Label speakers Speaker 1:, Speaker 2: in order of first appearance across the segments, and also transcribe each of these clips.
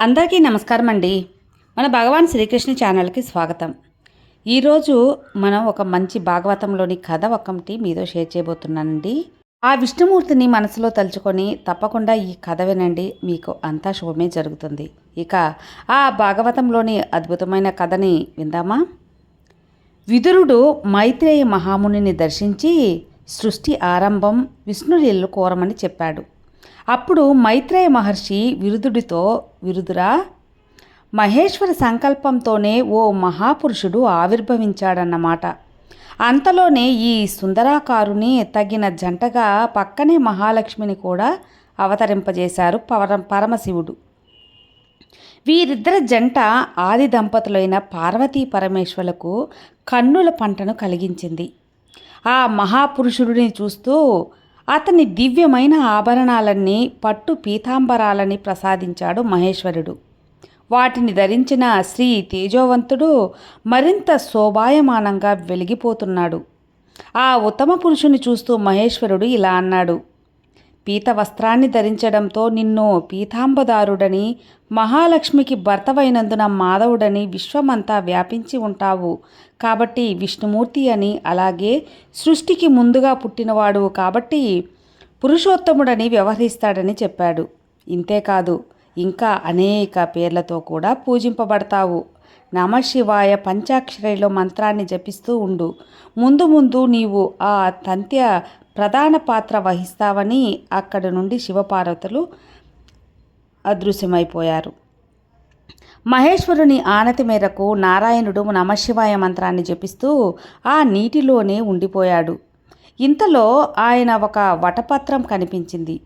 Speaker 1: అందరికీ నమస్కారం అండి మన భగవాన్ శ్రీకృష్ణ ఛానల్కి స్వాగతం. ఈరోజు మనం ఒక మంచి భాగవతంలోని కథ ఒకటి మీతో షేర్ చేయబోతున్నానండి. ఆ విష్ణుమూర్తిని మనసులో తలుచుకొని తప్పకుండా ఈ కథ వినండి. మీకు అంతా శుభమే జరుగుతుంది. ఇక ఆ భాగవతంలోని అద్భుతమైన కథని విందామా? విదురుడు మైత్రేయ మహామునిని దర్శించి సృష్టి ఆరంభం విష్ణులీలు కోరమని చెప్పాడు. అప్పుడు మైత్రేయ మహర్షి విరుదుడితో విరుదురా మహేశ్వర సంకల్పంతోనే ఓ మహాపురుషుడు ఆవిర్భవించాడన్నమాట. అంతలోనే ఈ సుందరాకారుని తగిన జంటగా పక్కనే మహాలక్ష్మిని కూడా అవతరింపజేశారు పవర పరమశివుడు. వీరిద్దరి జంట ఆది దంపతులైన పార్వతీ పరమేశ్వరులకు కన్నుల పంటను కలిగించింది. ఆ మహాపురుషుడిని చూస్తూ అతని దివ్యమైన ఆభరణాలన్నీ పట్టు పీతాంబరాలని ప్రసాదించాడు మహేశ్వరుడు. వాటిని ధరించిన శ్రీ తేజోవంతుడు మరింత శోభాయమానంగా వెలిగిపోతున్నాడు. ఆ ఉత్తమ పురుషుని చూస్తూ మహేశ్వరుడు ఇలా అన్నాడు. పీత వస్త్రాన్ని ధరించడంతో నిన్ను పీతాంబదారుడని మహాలక్ష్మికి భర్తవైనందున మాధవుడని విశ్వమంతా వ్యాపించి ఉంటావు. కాబట్టి విష్ణుమూర్తి అని అలాగే సృష్టికి ముందుగా పుట్టినవాడు కాబట్టి పురుషోత్తముడని వ్యవహరిస్తాడని చెప్పాడు. ఇంతేకాదు ఇంకా అనేక పేర్లతో కూడా పూజింపబడతావు. నమశివాయ పంచాక్షరిలో మంత్రాన్ని జపిస్తూ ఉండు. ముందు ముందు నీవు ఆ తంత్య ప్రధాన పాత్ర వహిస్తావని అక్కడి నుండి శివపార్వతులు అదృశ్యమైపోయారు. మహేశ్వరుని ఆనతి మేరకు నారాయణుడు నమశివాయ మంత్రాన్ని జపిస్తూ ఆ నీటిలోనే ఉండిపోయాడు. ఇంతలో ఆయన ఒక వటపత్రం కనిపించింది.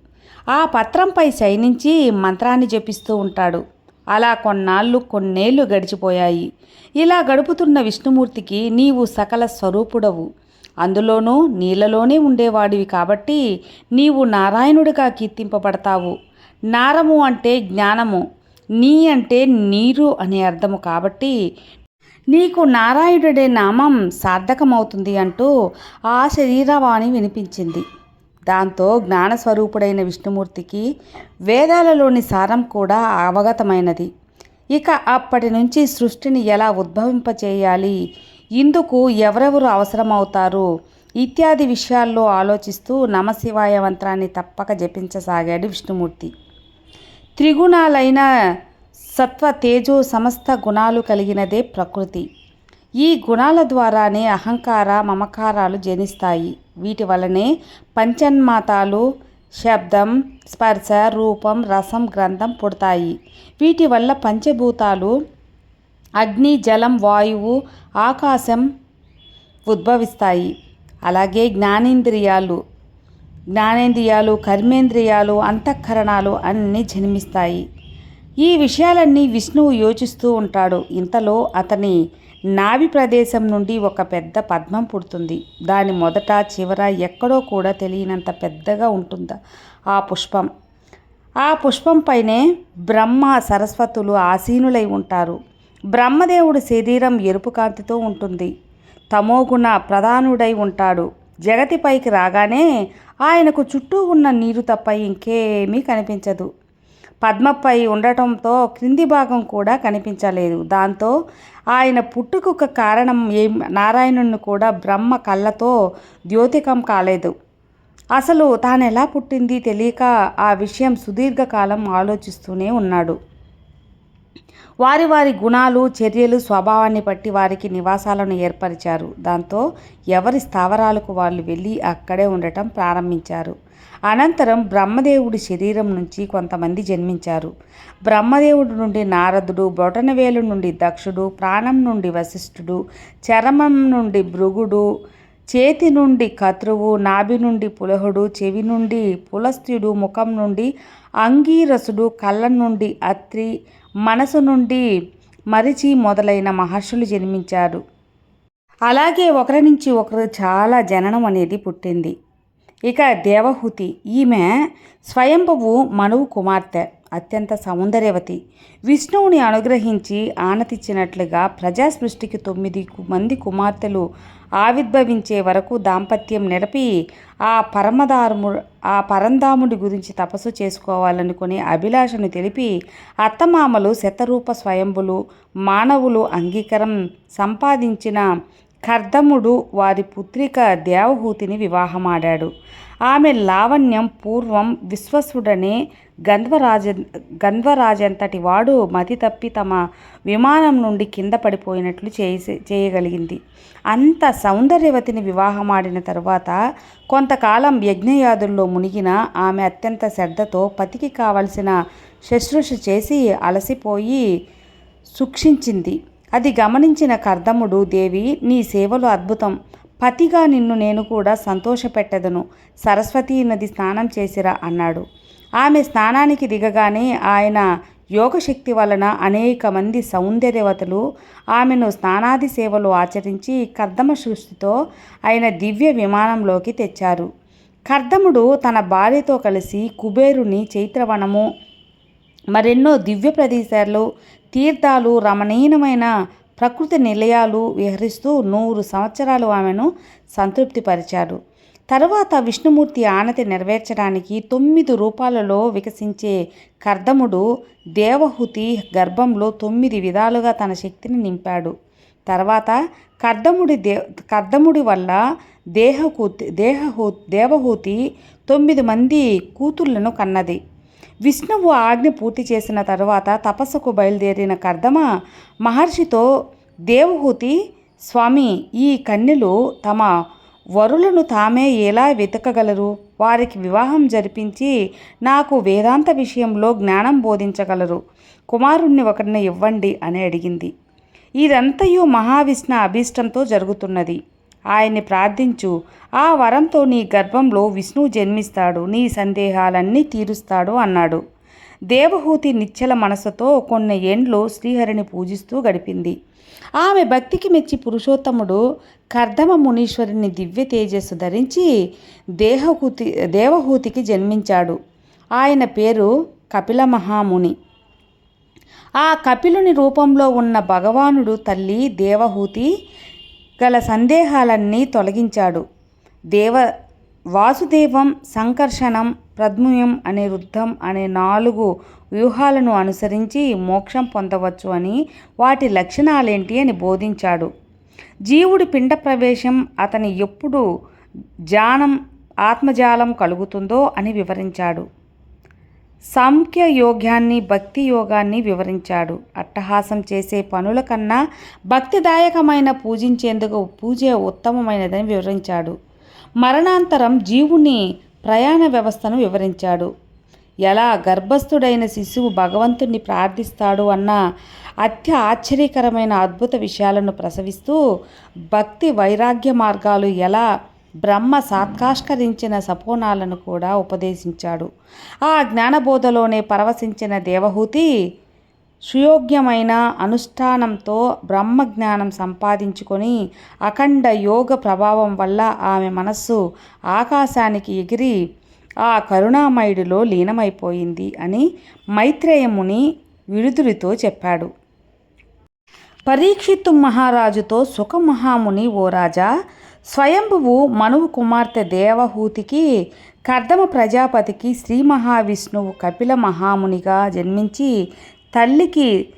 Speaker 1: ఆ పత్రంపై శయనించి మంత్రాన్ని జపిస్తూ ఉంటాడు. అలా కొన్నాళ్ళు కొన్నేళ్ళు గడిచిపోయాయి. ఇలా గడుపుతున్న విష్ణుమూర్తికి నీవు సకల స్వరూపుడవు. అందులోనూ నీళ్ళలోనే ఉండేవాడివి కాబట్టి నీవు నారాయణుడిగా కీర్తింపబడతావు. నారము అంటే జ్ఞానము నీ అంటే నీరు అనే అర్థము కాబట్టి నీకు నారాయణుడే నామం సార్థకమవుతుంది అంటూ ఆ శరీరవాణి వినిపించింది. దాంతో జ్ఞానస్వరూపుడైన విష్ణుమూర్తికి వేదాలలోని సారం కూడా అవగతమైనది. ఇక అప్పటి నుంచి సృష్టిని ఎలా ఉద్భవింపచేయాలి? ఇందుకు ఎవరెవరు అవసరమవుతారు? ఇత్యాది విషయాల్లో ఆలోచిస్తూ నమశివాయ మంత్రాన్ని తప్పక జపించసాగాడు విష్ణుమూర్తి. త్రిగుణాలైన సత్వ తేజో సమస్త గుణాలు కలిగినదే ప్రకృతి. ఈ గుణాల ద్వారానే అహంకార మమకారాలు జనిస్తాయి. వీటి వలనే పంచన్మాతాలు శబ్దం స్పర్శ రూపం రసం గ్రంథం పుడతాయి. వీటి వల్ల పంచభూతాలు అగ్ని జలం వాయువు ఆకాశం ఉద్భవిస్తాయి. అలాగే జ్ఞానేంద్రియాలు జ్ఞానేంద్రియాలు కర్మేంద్రియాలు అంతఃకరణాలు అన్నీ జన్మిస్తాయి. ఈ విషయాలన్నీ విష్ణువు యోచిస్తూ ఉంటాడు. ఇంతలో అతని నాభి ప్రదేశం నుండి ఒక పెద్ద పద్మం పుడుతుంది. దాని మొదట చివర ఎక్కడో కూడా తెలియనంత పెద్దగా ఉంటుందా ఆ పుష్పం. ఆ పుష్పంపైనే బ్రహ్మ సరస్వతులు ఆసీనులై ఉంటారు. బ్రహ్మదేవుడి శరీరం ఎరుపు కాంతితో ఉంటుంది. తమోగుణ ప్రధానుడై ఉంటాడు. జగతిపైకి రాగానే ఆయనకు చుట్టూ ఉన్న నీరు తప్ప ఇంకేమీ కనిపించదు. పద్మపై ఉండటంతో క్రింది భాగం కూడా కనిపించలేదు. దాంతో ఆయన పుట్టుకొక కారణం ఏం నారాయణుని కూడా బ్రహ్మ కళ్ళతో ద్యోతికం కాలేదు. అసలు తాను ఎలా పుట్టింది తెలియక ఆ విషయం సుదీర్ఘకాలం ఆలోచిస్తూనే ఉన్నాడు. వారి వారి గుణాలు చర్యలు స్వభావాన్ని బట్టి వారికి నివాసాలను ఏర్పరిచారు. దాంతో ఎవరి స్థావరాలకు వాళ్ళు వెళ్ళి అక్కడే ఉండటం ప్రారంభించారు. అనంతరం బ్రహ్మదేవుడి శరీరం నుంచి కొంతమంది జన్మించారు. బ్రహ్మదేవుడి నుండి నారదుడు బొటనవేలు నుండి దక్షుడు ప్రాణం నుండి వశిష్ఠుడు చర్మం నుండి భృగుడు చేతి నుండి కత్రువు నాభి నుండి పులహుడు చెవి నుండి పులస్త్యుడు ముఖం నుండి అంగీరసుడు కళ్ళ నుండి అత్రి మనసు నుండి మరిచి మొదలైన మహర్షులు జన్మించారు. అలాగే ఒకరి నుంచి ఒకరు చాలా జననం అనేది పుట్టింది. ఇక దేవహూతి ఈమె స్వయంభువు మనువు కుమార్తె అత్యంత సౌందర్యవతి. విష్ణువుని అనుగ్రహించి ఆనతిచ్చినట్లుగా ప్రజా సృష్టికి తొమ్మిది మంది కుమార్తెలు ఆవిర్భవించే వరకు దాంపత్యం నిరపి ఆ పరమదారుము ఆ పరంధాముడి గురించి తపస్సు చేసుకోవాలనుకునే అభిలాషను తెలిపి అత్తమామలు శతరూప స్వయంభులు మానవులు అంగీకారం సంపాదించిన కర్దముడు వారి పుత్రిక దేవహూతిని వివాహమాడాడు. ఆమె లావణ్యం పూర్వం విశ్వసుడనే గంధ్వరాజ గంధ్వరాజంతటి వాడు మతి తప్పి తమ విమానం నుండి కింద పడిపోయినట్లు చేసి చేయగలిగింది. అంత సౌందర్యవతిని వివాహమాడిన తరువాత కొంతకాలం యజ్ఞయాదుల్లో మునిగిన ఆమె అత్యంత శ్రద్ధతో పతికి కావలసిన శుశ్రూష చేసి అలసిపోయి సూక్షించింది. అది గమనించిన కర్దముడు దేవి నీ సేవలు అద్భుతం. పతిగా నిన్ను నేను కూడా సంతోషపెట్టెదను. సరస్వతీ నది స్నానం చేసిరా అన్నాడు. ఆమె స్నానానికి దిగగానే ఆయన యోగశక్తి వలన అనేక మంది సౌందర్యవతలు ఆమెను స్నానాది సేవలు ఆచరించి కర్దమ సృష్టితో ఆయన దివ్య విమానంలోకి తెచ్చారు. కర్దముడు తన భార్యతో కలిసి కుబేరుని చైత్రవనము మరెన్నో దివ్య ప్రదేశాలు తీర్థాలు రమణీయమైన ప్రకృతి నిలయాలు విహరిస్తూ నూరు సంవత్సరాలు ఆమెను సంతృప్తిపరిచాడు. తరువాత విష్ణుమూర్తి ఆనతి నెరవేర్చడానికి తొమ్మిది రూపాలలో వికసించే కర్దముడు దేవహుతి గర్భంలో తొమ్మిది విధాలుగా తన శక్తిని నింపాడు. తర్వాత కర్దముడి దే కర్దముడి వల్ల దేహకూతి దేహహూ దేవహూతి తొమ్మిది మంది కూతుళ్ళను కన్నది. విష్ణువు ఆజ్ఞ పూర్తి చేసిన తర్వాత తపస్సుకు బయలుదేరిన కర్దమ మహర్షితో దేవహూతి స్వామి ఈ కన్యలు తమ వరులను తామే ఎలా వెతకగలరు? వారికి వివాహం జరిపించి నాకు వేదాంత విషయంలో జ్ఞానం బోధించగలరు. కుమారుణ్ణి ఒకరిని ఇవ్వండి అని అడిగింది. ఇదంతయు మహావిష్ణు అభీష్టంతో జరుగుతున్నది. ఆయన్ని ప్రార్థించు. ఆ వరంతో నీ గర్భంలో విష్ణువు జన్మిస్తాడు. నీ సందేహాలన్నీ తీరుస్తాడు అన్నాడు. దేవహూతి నిశ్చల మనసుతో కొన్ని ఏండ్లు శ్రీహరిని పూజిస్తూ గడిపింది. ఆమె భక్తికి మెచ్చి పురుషోత్తముడు కర్దమ మునీశ్వరుని దివ్య తేజస్సు ధరించి దేహహూతి దేవహూతికి జన్మించాడు. ఆయన పేరు కపిల మహాముని ఆ కపిలుని రూపంలో ఉన్న భగవానుడు తల్లి దేవహూతి గల సందేహాలన్నీ తొలగించాడు. దేవ వాసుదేవం సంకర్షణం ప్రద్ముయం అనే వృద్ధం అనే నాలుగు వ్యూహాలను అనుసరించి మోక్షం పొందవచ్చు అని వాటి లక్షణాలేంటి అని బోధించాడు. జీవుడి పిండ ప్రవేశం అతని ఎప్పుడు జానం ఆత్మజాలం కలుగుతుందో అని వివరించాడు. సాంఖ్య యోగ్యాన్ని భక్తి యోగాన్ని వివరించాడు. అట్టహాసం చేసే పనుల కన్నా భక్తిదాయకమైన పూజించేందుకు పూజ ఉత్తమమైనదని వివరించాడు. మరణాంతరం జీవుని ప్రయాణ వ్యవస్థను వివరించాడు. ఎలా గర్భస్థుడైన శిశువు భగవంతుణ్ణి ప్రార్థిస్తాడు అన్న అత్య ఆశ్చర్యకరమైన అద్భుత విషయాలను ప్రసవిస్తూ భక్తి వైరాగ్య మార్గాలు ఎలా బ్రహ్మ సాత్కాష్కరించిన సపోనాలను కూడా ఉపదేశించాడు. ఆ జ్ఞానబోధలోనే పరవశించిన దేవహూతి సుయోగ్యమైన అనుష్ఠానంతో బ్రహ్మజ్ఞానం సంపాదించుకొని అఖండ యోగ ప్రభావం వల్ల ఆమె మనస్సు ఆకాశానికి ఎగిరి ఆ కరుణామయుడిలో లీనమైపోయింది అని మైత్రేయముని విడుదురితో చెప్పాడు. పరీక్షిత్తు మహారాజుతో సుఖమహాముని ఓ రాజా స్వయంభువు మనువు కుమార్తె దేవహూతికి కర్దమ ప్రజాపతికి శ్రీ మహావిష్ణువు కపిల మహామునిగా జన్మించి తల్లికి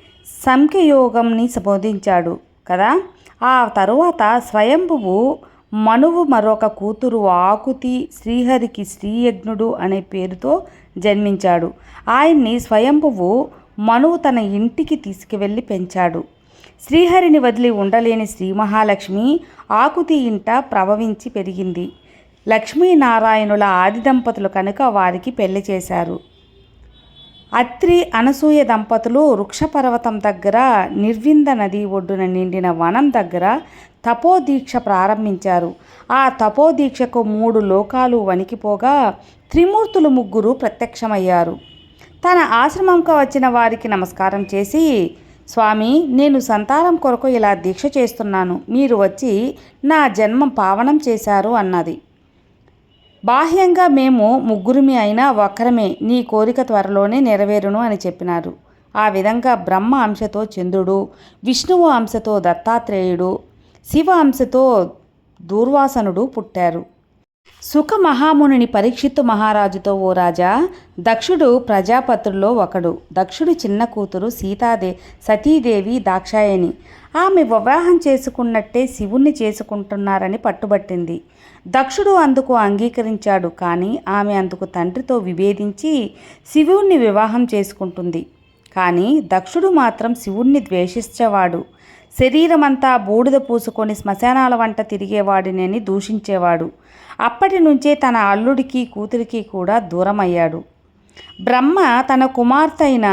Speaker 1: సంఖ్యయోగంని బోధించాడు కదా. ఆ తరువాత స్వయంభువు మనువు మరొక కూతురు ఆకుతి శ్రీహరికి శ్రీయజ్ఞుడు అనే పేరుతో జన్మించాడు. ఆయన్ని స్వయంభువు మనువు తన ఇంటికి తీసుకువెళ్ళి పెంచాడు. శ్రీహరిని వదిలి ఉండలేని శ్రీ మహాలక్ష్మి ఆకుతి ఇంట ప్రభవించి పెరిగింది. లక్ష్మీనారాయణుల ఆది దంపతులు కనుక వారికి పెళ్ళి చేశారు. అత్రి అనసూయ దంపతులు వృక్షపర్వతం దగ్గర నిర్వింద నది ఒడ్డున నిండిన వనం దగ్గర తపోదీక్ష ప్రారంభించారు. ఆ తపోదీక్షకు మూడు లోకాలు వణికిపోగా త్రిమూర్తులు ముగ్గురు ప్రత్యక్షమయ్యారు. తన ఆశ్రమంకు వచ్చిన వారికి నమస్కారం చేసి స్వామి నేను సంతానం కొరకు ఇలా దీక్ష చేస్తున్నాను. మీరు వచ్చి నా జన్మం పావనం చేశారు అన్నది. బాహ్యంగా మేము ముగ్గురిమి అయినా ఒక్కరమే నీ కోరిక త్వరలోనే నెరవేరును అని చెప్పినారు. ఆ విధంగా బ్రహ్మ అంశతో చంద్రుడు విష్ణువు అంశతో దత్తాత్రేయుడు శివ అంశతో దూర్వాసనుడు పుట్టారు. సుఖమహామునిని పరీక్షిత్తు మహారాజుతో ఓ రాజా దక్షుడు ప్రజాపత్రుల్లో ఒకడు. దక్షుడు చిన్న కూతురు సీతాదే సతీదేవి దాక్షాయణి. ఆమె వివాహం చేసుకున్నట్టే శివుణ్ణి చేసుకుంటున్నారని పట్టుబట్టింది. దక్షుడు అందుకు అంగీకరించాడు కానీ ఆమె అందుకు తండ్రితో విభేదించి శివుణ్ణి వివాహం చేసుకుంటుంది. కానీ దక్షుడు మాత్రం శివుణ్ణి ద్వేషించేవాడు. శరీరమంతా బూడిద పూసుకొని శ్మశానాల వంట తిరిగేవాడినని దూషించేవాడు. అప్పటి నుంచే తన అల్లుడికి కూతురికి కూడా దూరమయ్యాడు. బ్రహ్మ తన కుమార్తె అయిన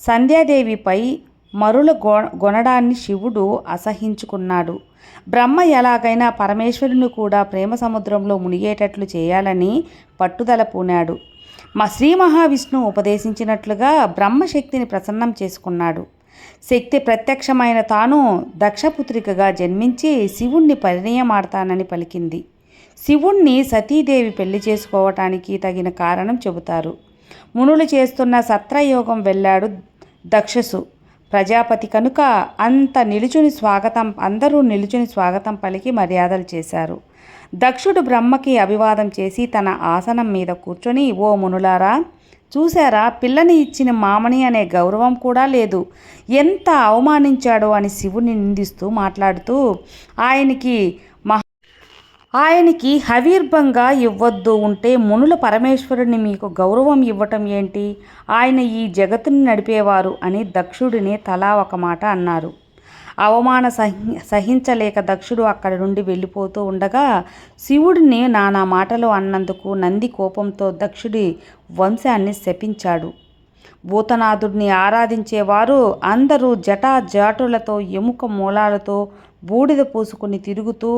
Speaker 1: సంధ్యాదేవిపై మరుల గొ గొనడాన్ని శివుడు అసహించుకున్నాడు. బ్రహ్మ ఎలాగైనా పరమేశ్వరుని కూడా ప్రేమ సముద్రంలో మునిగేటట్లు చేయాలని పట్టుదల పూనాడు. మా శ్రీ మహావిష్ణువు ఉపదేశించినట్లుగా బ్రహ్మశక్తిని ప్రసన్నం చేసుకున్నాడు. శక్తి ప్రత్యక్షమైన తాను దక్షపుత్రికగా జన్మించి శివుణ్ణి పరిణయమాడతానని పలికింది. శివుణ్ణి సతీదేవి పెళ్ళి చేసుకోవటానికి తగిన కారణం చెబుతారు. మునులు చేస్తున్న సత్రయోగం వెళ్ళాడు దక్షసు. ప్రజాపతి కనుక అంత నిలుచుని స్వాగతం అందరూ నిలుచుని స్వాగతం పలికి మర్యాదలు చేశారు. దక్షుడు బ్రహ్మకి అభివాదం చేసి తన ఆసనం మీద కూర్చొని ఓ మునులారా చూశారా? పిల్లని ఇచ్చిన మామని అనే గౌరవం కూడా లేదు. ఎంత అవమానించాడో అని శివుని నిందిస్తూ మాట్లాడుతూ ఆయనకి ఆయనకి హవీర్భంగా ఇవ్వద్దు ఉంటే మునుల పరమేశ్వరుని మీకు గౌరవం ఇవ్వటం ఏంటి? ఆయన ఈ జగత్తుని నడిపేవారు అని దక్షుడిని తలా ఒక మాట అన్నారు. అవమాన సహి సహించలేక దక్షుడు అక్కడి నుండి వెళ్ళిపోతూ ఉండగా శివుడిని నానా మాటలు అన్నందుకు నంది కోపంతో దక్షుడి వంశాన్ని శపించాడు. భూతనాథుడిని ఆరాధించేవారు అందరూ జటా జాటులతో ఎముక మూలాలతో బూడిద పూసుకుని తిరుగుతూ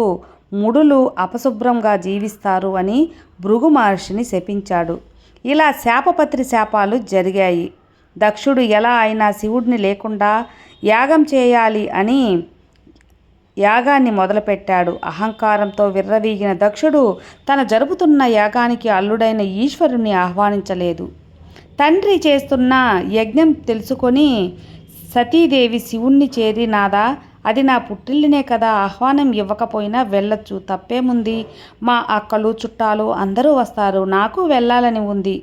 Speaker 1: ముడులు అపశుభ్రంగా జీవిస్తారు అని భృగు మహర్షిని శపించాడు. ఇలా శాపపత్రి శాపాలు జరిగాయి. దక్షుడు ఎలా అయినా శివుడిని లేకుండా యాగం చేయాలి అని యాగాన్ని మొదలుపెట్టాడు. అహంకారంతో విర్రవీగిన దక్షుడు తన జరుపుతున్న యాగానికి అల్లుడైన ఈశ్వరుణ్ణి ఆహ్వానించలేదు. తండ్రి చేస్తున్న యజ్ఞం తెలుసుకొని సతీదేవి శివుణ్ణి చేరి నాదా అది నా పుట్టిల్లినే కదా ఆహ్వానం ఇవ్వకపోయినా వెళ్ళొచ్చు తప్పేముంది? మా అక్కలు చుట్టాలు అందరూ వస్తారు నాకు వెళ్ళాలని ఉంది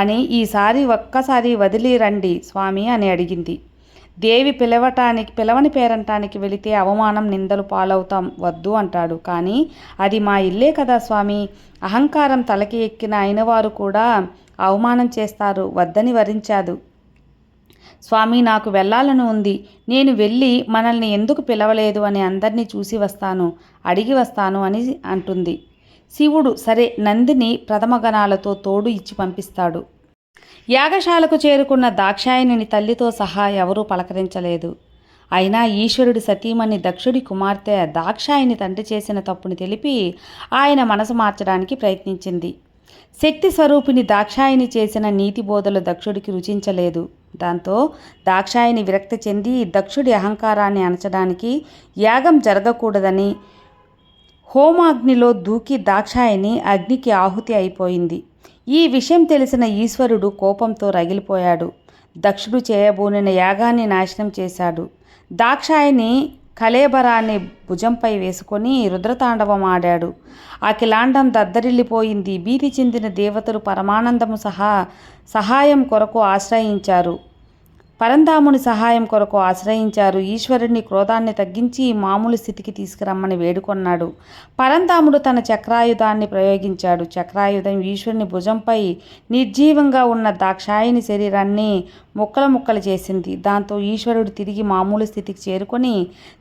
Speaker 1: అని ఈసారి ఒక్కసారి వదిలి రండి స్వామి అని అడిగింది. దేవి పిలవటానికి పిలవని పేరంటానికి వెళితే అవమానం నిందలు పాలవుతాం వద్దు అంటాడు. కానీ అది మా ఇల్లే కదా స్వామి. అహంకారం తలకి ఎక్కిన అయినవారు కూడా అవమానం చేస్తారు వద్దని వరించాదు. స్వామి నాకు వెళ్ళాలని ఉంది. నేను వెళ్ళి మనల్ని ఎందుకు పిలవలేదు అని అందరినీ చూసి వస్తాను అడిగి వస్తాను అని అంటుంది. శివుడు సరే నందిని ప్రథమగణాలతో తోడు ఇచ్చి పంపిస్తాడు. యాగశాలకు చేరుకున్న దాక్షాయణిని తల్లితో సహా ఎవరూ పలకరించలేదు. అయినా ఈశ్వరుడి సతీమణి దక్షుడి కుమార్తె దాక్షాయిని తండ్రి చేసిన తప్పుని తెలిపి ఆయన మనసు మార్చడానికి ప్రయత్నించింది. శక్తి స్వరూపిణి దాక్షాయిని చేసిన నీతి బోధలు దక్షుడికి రుచించలేదు. దాంతో దాక్షాయిని విరక్తి చెంది దక్షుడి అహంకారాన్ని అణచడానికి యాగం జరగకూడదని హోమాగ్నిలో దూకి దాక్షాయిని అగ్నికి ఆహుతి అయిపోయింది. ఈ విషయం తెలిసిన ఈశ్వరుడు కోపంతో రగిలిపోయాడు. దక్షుడు చేయబోనిన యాగాన్ని నాశనం చేశాడు. దాక్షాయిని కలేబరాన్ని భుజంపై వేసుకొని రుద్రతాండవం ఆడాడు. అఖిలాండం దద్దరిల్లిపోయింది. భీతి చెందిన దేవతలు పరమానందము సహా సహాయం కొరకు ఆశ్రయించారు. పరంధాముని సహాయం కొరకు ఆశ్రయించారు. ఈశ్వరుడిని క్రోధాన్ని తగ్గించి మామూలు స్థితికి తీసుకురమ్మని వేడుకొన్నాడు. పరంధాముడు తన చక్రాయుధాన్ని ప్రయోగించాడు. చక్రాయుధం ఈశ్వరుని భుజంపై నిర్జీవంగా ఉన్న దాక్షాయిని శరీరాన్ని ముక్కలు ముక్కలు చేసింది. దాంతో ఈశ్వరుడు తిరిగి మామూలు స్థితికి చేరుకొని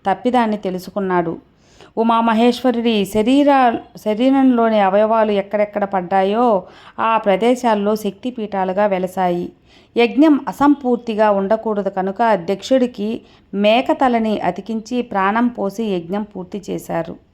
Speaker 1: తప్పిదాన్ని తెలుసుకున్నాడు. ఉమామహేశ్వరుడి శరీర శరీరంలోని అవయవాలు ఎక్కడెక్కడ పడ్డాయో ఆ ప్రదేశాల్లో శక్తిపీఠాలుగా వెలసాయి. యజ్ఞం అసంపూర్తిగా ఉండకూడదు కనుక అధ్యక్షుడికి మేకతలని అతికించి ప్రాణం పోసి యజ్ఞం పూర్తి చేశారు.